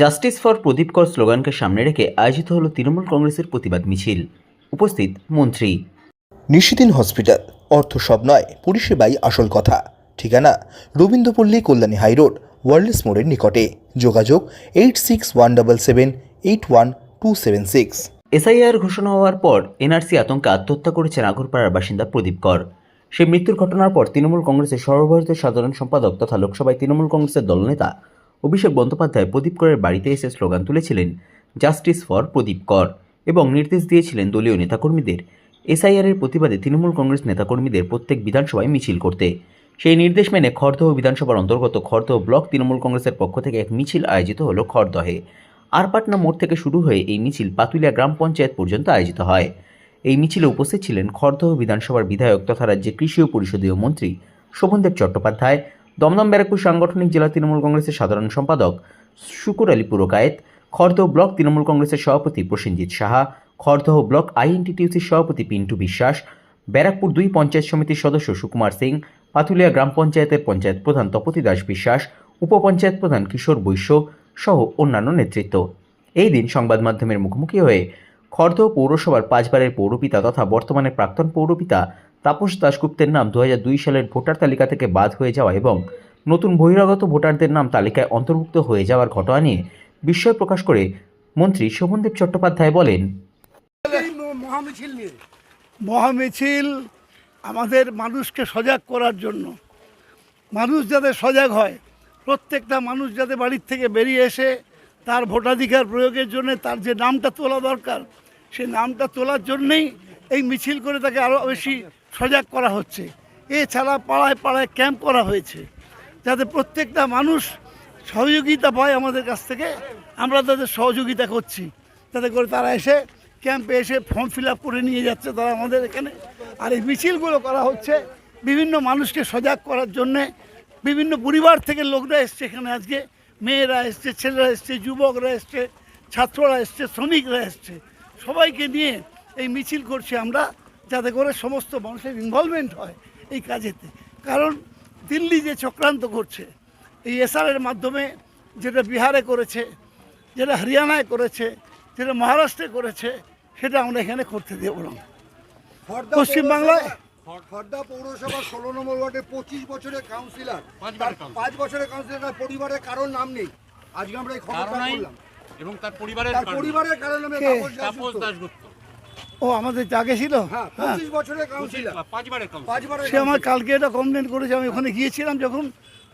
Justice for প্রদীপ কর স্লোগানকে সামনে রেখে আয়োজিত হলো তৃণমূল কংগ্রেসের প্রতিবাদ মিছিল। উপস্থিত মন্ত্রী। নিশিদিন হসপিটাল অর্থ সব নয় পরিষেবাই আসল কথা। ঠিকানা রবীন্দ্রপল্লী কল্যাণী হাইরোড ওয়ার্ল্ডস মোড়ের নিকটে। যোগাযোগ eight six one double seven eight one two seven six SIR ঘোষণা হওয়ার পর এনআরসি আতঙ্কে আত্মহত্যা করেছেন আগরপাড়ার বাসিন্দা প্রদীপ কর। সেই মৃত্যুর ঘটনার পর তৃণমূল কংগ্রেসের সর্বভারতীয় সাধারণ সম্পাদক তথা লোকসভায় তৃণমূল কংগ্রেসের দলনেতা অভিষেক বন্দ্যোপাধ্যায় প্রদীপ করের বাড়িতে এসে স্লোগান তুলেছিলেন, জাস্টিস ফর প্রদীপ কর এবং নির্দেশ দিয়েছিলেন দলীয় নেতাকর্মীদের। এসআইআরের প্রতিবাদে তৃণমূল কংগ্রেস নেতাকর্মীদের প্রত্যেক বিধানসভায় মিছিল করতে। সেই নির্দেশ মেনে খড়দহ বিধানসভার অন্তর্গত খড়দহ ব্লক তৃণমূল কংগ্রেসের পক্ষ থেকে এক মিছিল আয়োজিত হলো খড়দহে। আরপাটনা মোড় থেকে শুরু হয়ে এই মিছিল পাতুলিয়া গ্রাম পঞ্চায়েত পর্যন্ত আয়োজিত হয়। এই মিছিলে উপস্থিত ছিলেন খড়দহ বিধানসভার বিধায়ক তথা রাজ্যের কৃষি ও পরিষদীয় মন্ত্রী শোভনদেব চট্টোপাধ্যায় দমদম ব্যারাকপুর সাংগঠনিক জেলা তৃণমূল কংগ্রেসের সাধারণ সম্পাদক শুকুর আলী পুরকায়েত খড়দহ ব্লক তৃণমূল কংগ্রেসের সভাপতি প্রসেনজিৎ সাহা খড়দহ ব্লক আইএনটিটিউসির সভাপতি পিন্টু বিশ্বাস, ব্যারাকপুর দুই পঞ্চায়েত সমিতির সদস্য সুকুমার সিং, পাথুলিয়া গ্রাম পঞ্চায়েতের পঞ্চায়েত প্রধান তপতি দাস বিশ্বাস উপপঞ্চায়েত প্রধান কিশোর বৈশ্য সহ অন্যান্য নেতৃত্ব। এই দিন সংবাদ মাধ্যমের মুখোমুখি হয়ে খড়দহ পৌরসভার পাঁচবারের পৌরপিতা তথা বর্তমানে প্রাক্তন পৌরপিতা তাপস দাশগুপ্তের নাম দু হাজার দুই সালের ভোটার তালিকা থেকে বাদ হয়ে যাওয়া এবং নতুন বহিরাগত ভোটারদের নাম তালিকায় অন্তর্ভুক্ত হয়ে যাওয়ার ঘটনা নিয়ে বিস্ময় প্রকাশ করে মন্ত্রী শোভনদেব চট্টোপাধ্যায় বলেন। মহামিছিল মহামিছিল আমাদের মানুষকে সজাগ করার জন্য। মানুষ যাতে সজাগ হয়, প্রত্যেকটা মানুষ যাতে বাড়ির থেকে বেরিয়ে এসে তার ভোটাধিকার প্রয়োগের জন্য তার যে নামটা তোলা দরকার সেই নামটা তোলার জন্যেই এই মিছিল করে তাকে আরও বেশি সজাগ করা হচ্ছে। এছাড়া পাড়ায় পাড়ায় ক্যাম্প করা হয়েছে, যাতে প্রত্যেকটা মানুষ সহযোগিতা পায় আমাদের কাছ থেকে। আমরা তাদের সহযোগিতা করছি তাতে করে তারা এসে ক্যাম্পে এসে ফর্ম ফিল করে নিয়ে যাচ্ছে তারা আমাদের এখানে। আর এই মিছিলগুলো করা হচ্ছে বিভিন্ন মানুষকে সজাগ করার জন্যে। বিভিন্ন পরিবার থেকে লোকরা এসছে এখানে আজকে। মেয়েরা এসছে, ছেলেরা এসছে, যুবকরা এসছে, ছাত্ররা এসছে, শ্রমিকরা এসছে। সবাইকে নিয়ে এই মিছিল করছি আমরা। যাতে করে সমস্ত মানুষের ইনভলভমেন্ট হয় এই কাজেতে। কারণ দিল্লি যে চক্রান্ত করছে এই এসআরের মাধ্যমে যেটা বিহারে করেছে যেটা হরিয়ানায় করেছে যেটা মহারাষ্ট্রে করেছে সেটা আমরা এখানে করতে দেব না। পশ্চিমবাংলায় খর্দা পৌরসভা ষোলো নম্বর ওয়ার্ডে পঁচিশ বছরের কাউন্সিলর তার পাঁচ বছরের কাউন্সিলর তার পরিবারের কারোর নাম নেই। আজকে আমরা এই খবরটা এবং তার পরিবারের। পরিবারের কারণে তাপস। দাশগুপ্ত। ও আমাদের জাগে ছিল? হ্যাঁ হ্যাঁ। সে আমার কালকে এটা কমপ্লেন করেছে আমি ওখানে গিয়েছিলাম যখন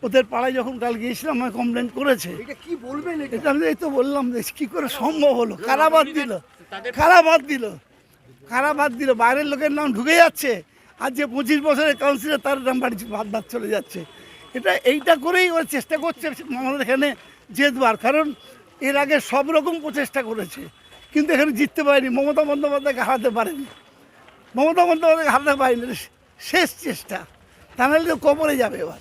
ওদের পাড়ায় যখন কাল গিয়েছিলাম আমি কমপ্লেন করেছে। এটা কি বলবেন এটা? এটা আমি এই তো বললাম যে কি করে সম্ভব হলো? কারা বাদ দিল? কারা বাদ দিল? কারা বাদ দিল? বাইরের লোকের নাম ঢুকে যাচ্ছে। আর যে পঁচিশ বছরের কাউন্সিলর তার নাম বাড়ি বাদ বাদ চলে যাচ্ছে। এটা এইটা করেই ওরা চেষ্টা করছে আমাদের এখানে জেতবার কারণ এর আগে সব রকম প্রচেষ্টা করেছে। কিন্তু এখানে জিততে পারিনি। মমতা বন্দ্যোপাধ্যায়কে হারাতে পারেনি। মমতা বন্দ্যোপাধ্যায়কে হারাতে পারেনি। শেষ চেষ্টা। তা নাহলে তো কবরে যাবে এবার।